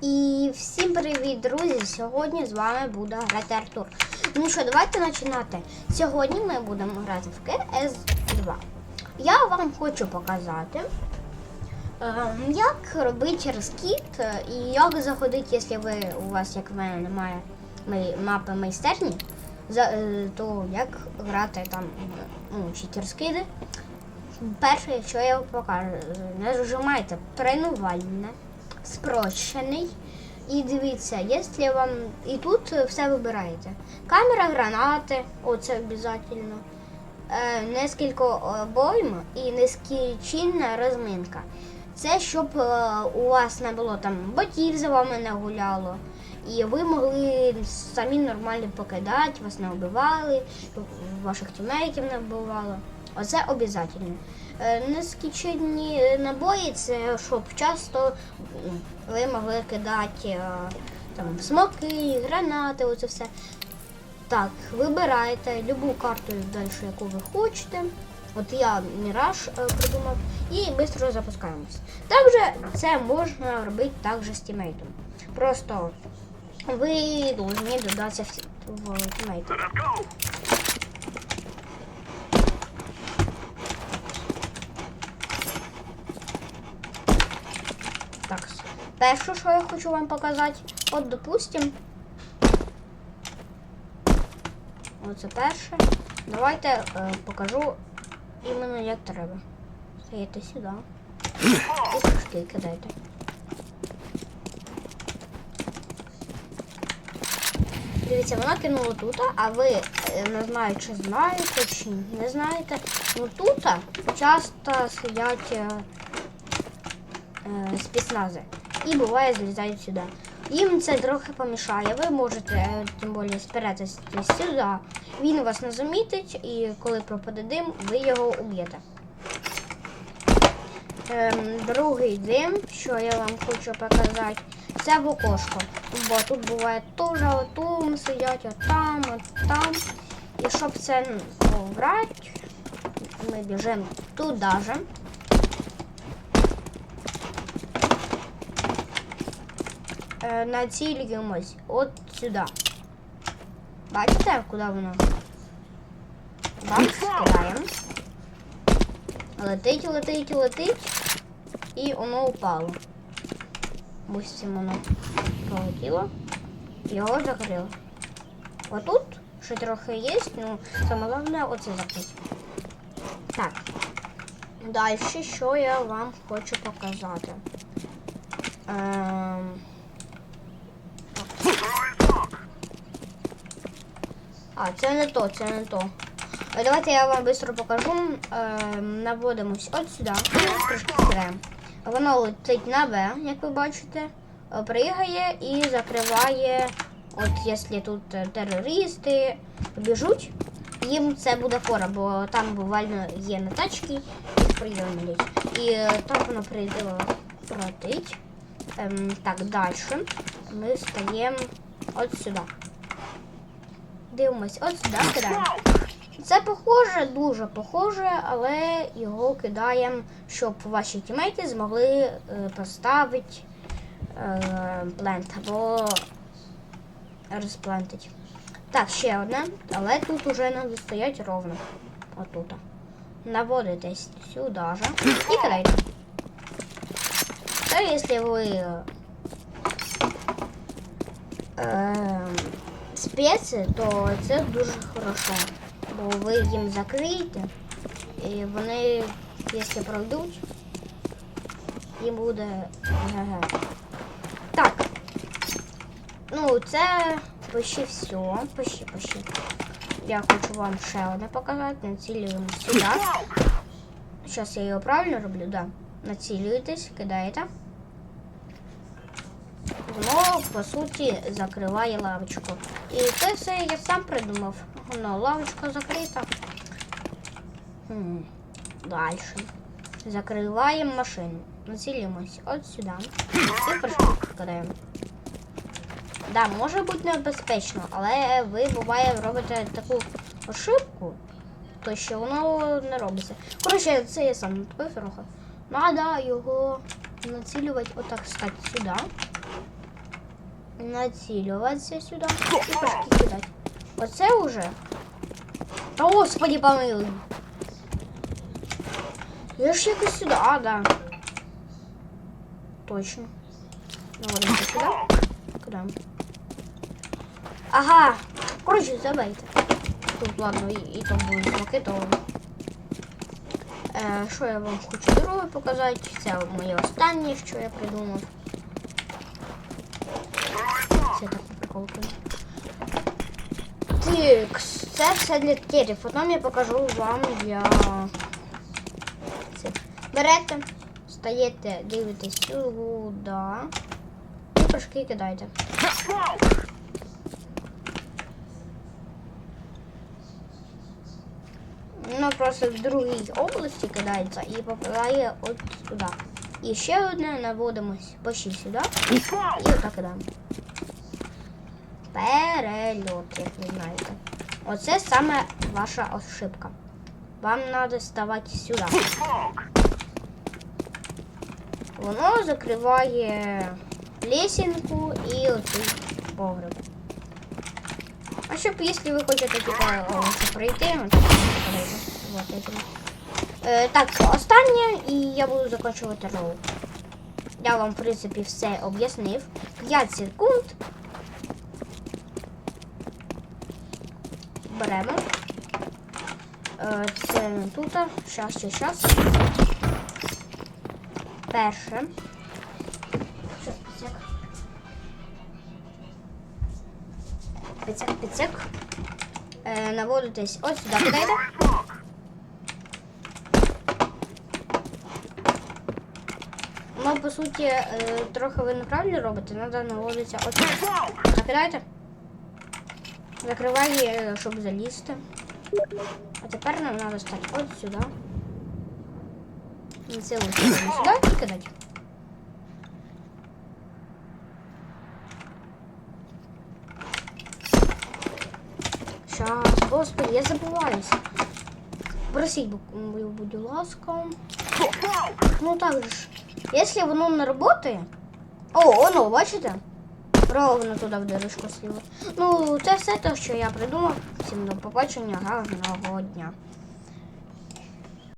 І всім привіт, друзі! Сьогодні з вами буде грати Артур. Ну що, давайте починати. Сьогодні ми будемо грати в КС2. Я вам хочу показати, ем, як робити розкіт е, і як заходити, якщо ви у вас, як в мене, немає мапи майстерні, е, то як грати там ну, чи розкиди. Перше, що я вам покажу, нажимайте тренувальне, спрощений. І дивіться, якщо вам. І тут все вибираєте. Камера гранати, оце обов'язково. Е, нескільки обойм і нескінченна розминка. Це щоб е, у вас не було там ботів за вами не гуляло. І ви могли самі нормально покидати, вас не вбивали, ваших тімейтів не вбивало. Оце обов'язково. Е, Нескінченні набої це щоб часто ви могли кидати е, там смоки, гранати, оце все. Так, вибираєте любу карту далі, яку ви хочете. От я Міраж е, придумав і швидко запускаємось. Також це можна робити також з тімейтом. Просто ви повинні додатися в тімейт. Так, перше, що я хочу вам показати, от допустим. Оце перше. Давайте е, покажу іменно як треба. Стаєте сюди. І трошки кидайте. Дивіться, вона кинула тут, а ви е, не знаю, чи знаєте, чи не знаєте. Ну тут часто сидять е, спецнази. І буває злізають сюди. Їм це трохи помішає. Ви можете е, тим більше спиратися сюди. Він вас не замітить, і коли пропаде дим, ви його уб'єте. Ем, другий дим, що я вам хочу показати, це в окошко. Бо тут буває теж отум сидять, отам, отам. І щоб це ну, обрати, ми біжимо туди. націлюємось от сюди. Бачите, куди воно? Бак скидаємо. Летить, летить, летить. І воно упало. Ось воно полетіло. Його закрило. Отут ще трохи є, ну саме головне оце закрити. Так. Далі, що я вам хочу показати. Ем... А, це не то, це не то. Е, Давайте я вам швидко покажу. Е, наводимось от сюди. Трошки стрем. Воно летить на В, як ви бачите. е, Пригає і закриває. От якщо тут е, терористи біжуть, їм це буде фора, бо там буквально є на тачки, їх прийомлять. І так воно прийде летить. Ем, так, далі ми стаємо от сюди. Дивимось, от сюди кидаємо. Це похоже, дуже похоже, але його кидаємо, щоб ваші тімейти змогли е, поставити е, плент або розплентити. Так, ще одне, але тут уже треба стоять ровно. Отут. Наводитесь сюди же і кидайте. Та якщо ви е, Ем, спеці, то це дуже хорошо. Бо ви їм закриєте, і вони, якщо пройдуть, їм буде ГГ. Так. Ну, це почти все. Почти, почти. Я хочу вам ще одне показати. Націлюємо сюди. Зараз я його правильно роблю, да. Націлюєтесь, кидаєте. Воно, по суті, закриває лавочку. І це все я сам придумав. Воно лавочка закрита. Хм. Далі. Закриваємо машину. Націлимось от сюди. І пришкадаємо. Да, може бути небезпечно, але ви буває робите таку ошибку, то що воно не робиться. Коротше, це я сам тупив трохи. Надо його націлювати отак стати сюди. націлюватися сюди і пашки кидати. Оце уже. Та господи помилуй. Я ж якось сюди. А, да. Точно. Наводимося сюди. Куди? Ага. Коротше, забейте. Тут, ладно, і, і то буде смаки, то. Е, що я вам хочу друге показати? Це моє останнє, що я придумав. так по приколу. Так, це все для терів. Потім я покажу вам я. Це. Берете, стаєте, дивитесь сюди. І трошки кидаєте. Воно просто в другій області кидається і попадає от туди. І ще одне наводимось почти сюди. І отак кидаємо. Перельот, як ви знаєте. Оце саме ваша ошибка. Вам треба ставати сюди. Воно закриває лесінку і оцей погреб. А щоб, якщо ви хочете типа пройти, от, пройти. Вот этим. Е, так, останнє, і я буду закінчувати ролик. Я вам, в принципі, все об'яснив. 5 секунд. Беремо. Це не тут. Щас, щас, щас. Перше. Щас, піцяк. Піцяк, піцяк. Е, наводитесь ось сюди кидайте. Ну, по суті, е, трохи ви неправильно робите, треба наводитися ось. Закидайте. Закриває, щоб залізти. А тепер нам треба стати ось сюди. І це ось сюди і кидати. Щас, господи, я забуваюся. Просіть, бу- будь ласка. Ну так же ж. Якщо воно не працює... О, воно, бачите? Ровно туди в дирочку сліва. Ну, це все те, що я придумав. Всім до побачення, гарного дня.